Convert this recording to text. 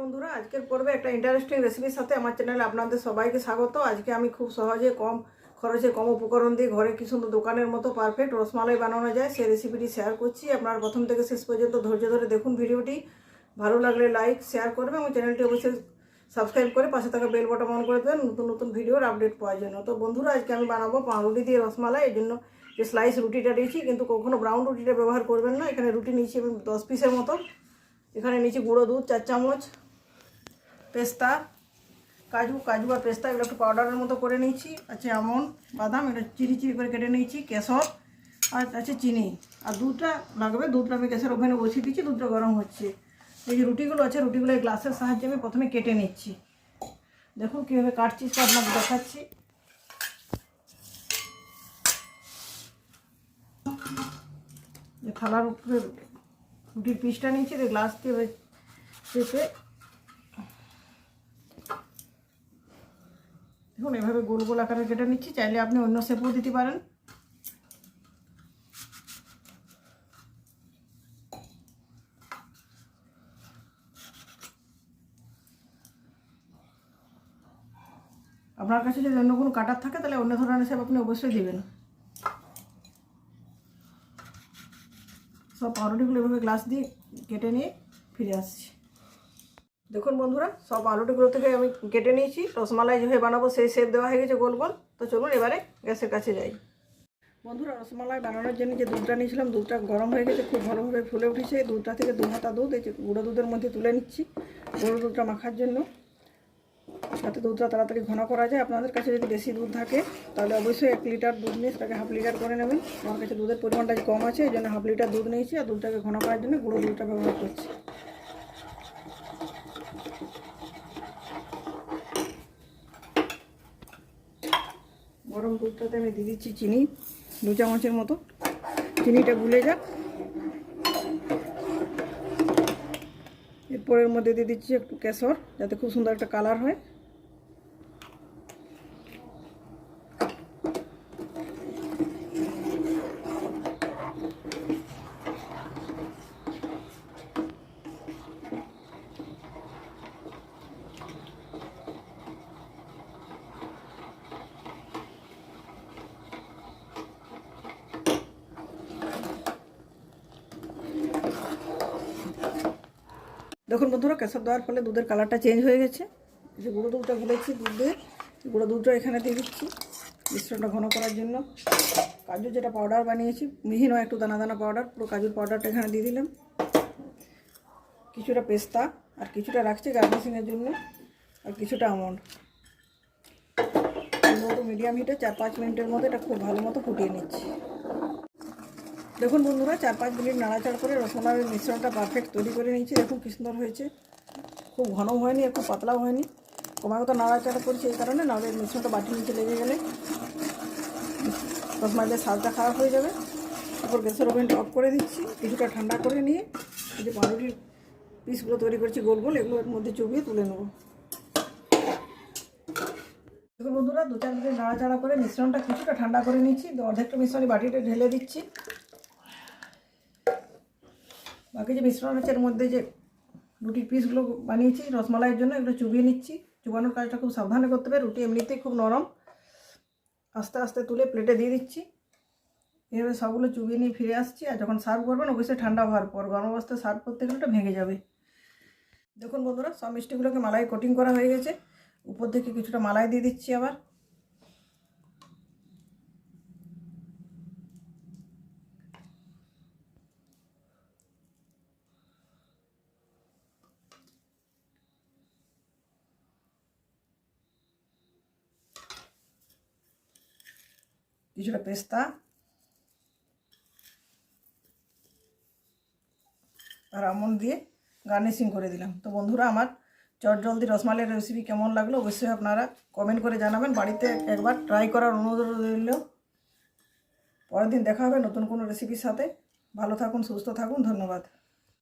বন্ধুরা, আজকের পর্বে একটা ইন্টারেস্টিং রেসিপির সাথে আমার চ্যানেলে আপনাদের সবাইকে স্বাগত। আজকে আমি খুব সহজে কম খরচে কম উপকরণ দিয়ে ঘরে কি সুন্দর দোকানের মতো পারফেক্ট রসমালাই বানানো যায়, সেই রেসিপিটি শেয়ার করছি। আপনারা প্রথম থেকে শেষ পর্যন্ত ধৈর্য ধরে দেখুন ভিডিওটি। ভালো লাগলে লাইক শেয়ার করবে এবং চ্যানেলটি অবশ্যই সাবস্ক্রাইব করে পাশে থাকা বেল বটন অন করে দেবেন, নতুন নতুন ভিডিওর আপডেট পাওয়ার জন্য। তো বন্ধুরা, আজকে আমি বানাবো পাউরুটি দিয়ে রসমালাই। এই জন্য যে স্লাইস রুটিটা দিয়েছি, কিন্তু কখনো ব্রাউন রুটিটা ব্যবহার করবেন না। এখানে রুটি নিয়েছি আমি দশ পিসের মতো। এখানে নিচে গুঁড়ো দুধ, চার চামচ। পেস্তা, কাজু কাজু আর পেস্তা, এগুলো একটু পাউডারের মতো করে নিয়েছি। আছে আমন, বাদাম, এটা চিরি চিরি করে কেটে নিয়েছি, কেশর আর আছে চিনি। আর দুধটা লাগবে, দুধটা আমি গ্যাসের ওভেনে বসিয়ে দিচ্ছি দুধটা গরম হচ্ছে। এই যে রুটিগুলো আছে, রুটিগুলো এই গ্লাসের সাহায্যে আমি প্রথমে কেটে নিচ্ছি। দেখুন কীভাবে কাটছি সেটা আপনাকে দেখাচ্ছি। থালার উপরে রুটির পিসটা নিয়েছি গ্লাস দিয়ে চেপে দেখুন, এভাবে গোল গোল আকারে কেটে নিচ্ছি, চাইলে আপনি অন্য শেপও দিতে পারেন। আপনার কাছে যদি অন্য কোনো কাটার থাকে, তাহলে অন্য ধরনের শেপ আপনি অবশ্যই দেবেন। সব পাউরুটিগুলো এভাবে গ্লাস দিয়ে কেটে নিয়ে ফিরে আসছি। দেখুন বন্ধুরা, সব আলুটিগুলো থেকে আমি কেটে নিয়েছি, রসমালাই যেভাবে বানাবো সেই শেপ দেওয়া হয়ে গেছে গোল গোল। তো চলুন এবারে গ্যাসের কাছে যাই। বন্ধুরা, রসমালাই বানানোর জন্য যে দুধটা নিয়েছিলাম, দুধটা গরম হয়ে গেছে, খুব ভালোভাবে ফুলে উঠেছে। দুধটা থেকে দু হাতা দুধ, এই যে গুঁড়ো দুধের মধ্যে তুলে নিচ্ছি, গুঁড়ো দুধটা মাখার জন্য। যাতে দুধটা তাড়াতাড়ি ঘন করা যায়। আপনাদের কাছে যদি বেশি দুধ থাকে, তাহলে অবশ্যই এক লিটার দুধ নিয়ে সেটাকে হাফ লিটার করে নেবেন। আমার কাছে দুধের পরিমাণটা কম আছে, এই জন্য হাফ লিটার দুধ নিয়েছি আর দুধটাকে ঘন করার জন্য গুঁড়ো দুধটা ব্যবহার করছি। গরম দুধটাতে আমি দিয়ে দিচ্ছি চিনি, দু চামচের মতো। চিনিটা গুলে যাক। এরপরের মধ্যে দিয়ে দিচ্ছি একটু কেশর, যাতে খুব সুন্দর একটা কালার হয়। দেখুন বন্ধুরা কেশর দেওয়ার ফলে দুধের কালারটা চেঞ্জ হয়ে গেছে। যে গুঁড়ো দুধটা গুলেছি দুধ গুঁড়ো দুধটা এখানে দিয়ে দিচ্ছি মিশ্রণটা ঘন করার জন্য। কাজু যেটা পাউডার বানিয়েছি মিহি নয় একটু দানা দানা পাউডার পুরো কাজুর পাউডারটা এখানে দিয়ে দিলাম। কিছুটা পেস্তা আর কিছুটা রাখছি গার্নিশিংয়ের জন্য, আর কিছুটা আমন্ড। মিডিয়াম হিটে চার পাঁচ মিনিটের মধ্যে এটা খুব ভালো মতো ফুটিয়ে নিচ্ছি। দেখুন বন্ধুরা, চার পাঁচ মিনিট নাড়াচাড়া করে রসমালাইয়ের মিশ্রণটা পারফেক্ট তৈরি করে নিয়েছি। দেখুন কি সুন্দর হয়েছে। খুব ঘনও হয়নি খুব পাতলাও হয়নি। ক্রমাগত নাড়াচাড়া করছি এই কারণে, নাহলে মিশ্রণটা বাটি নিচে লেগে গেলে রসমালাইয়ের স্বাদটা খারাপ হয়ে যাবে। তারপর গ্যাসের ওভেনটা অফ করে দিচ্ছি। কিছুটা ঠান্ডা করে নিয়ে যে পাউরুটির পিসগুলো তৈরি করছি গোল গোল, এগুলো এর মধ্যে চুবিয়ে তুলে নেব। দেখুন বন্ধুরা, দু চার মিনিট নাড়াচাড়া করে মিশ্রণটা কিছুটা ঠান্ডা করে নিচ্ছি অর্ধেকটা মিশ্রণই বাটিতে ঢেলে দিচ্ছি। বাকি যে মিশ্রণ আছে এর মধ্যে যে রুটির পিসগুলো বানিয়েছি, রসমালাইয়ের জন্য এগুলো চুবিয়ে নিচ্ছি। চুবানোর কাজটা খুব সাবধানে করতে হবে, রুটি এমনিতেই খুব নরম। আস্তে আস্তে তুলে প্লেটে দিয়ে দিচ্ছি। এভাবে সবগুলো চুবিয়ে নিয়ে ফিরে আসছি আর যখন সার্ভ করবেন অবশ্যই ঠান্ডা হওয়ার পর, গরম অবস্থায় সার্ভ করতে গেলে ওটা ভেঙে যাবে। দেখুন বন্ধুরা, সব মিষ্টিগুলোকে মালাই কোটিং করা হয়ে গেছে। উপর থেকে কিছুটা মালাই দিয়ে দিচ্ছি আবার। কিছুটা পেস্তা আর আমন্ড দিয়ে গার্নিশিং করে দিলাম তো বন্ধুরা আমার চট জলদি রসমালাইয়ের রেসিপি কেমন লাগল অবশ্যই আপনারা কমেন্ট করে জানাবেন বাড়িতে একবার ট্রাই করার অনুরোধ রইল পরের দিন দেখা হবে নতুন কোনো রেসিপির সাথে ভালো থাকুন সুস্থ থাকুন ধন্যবাদ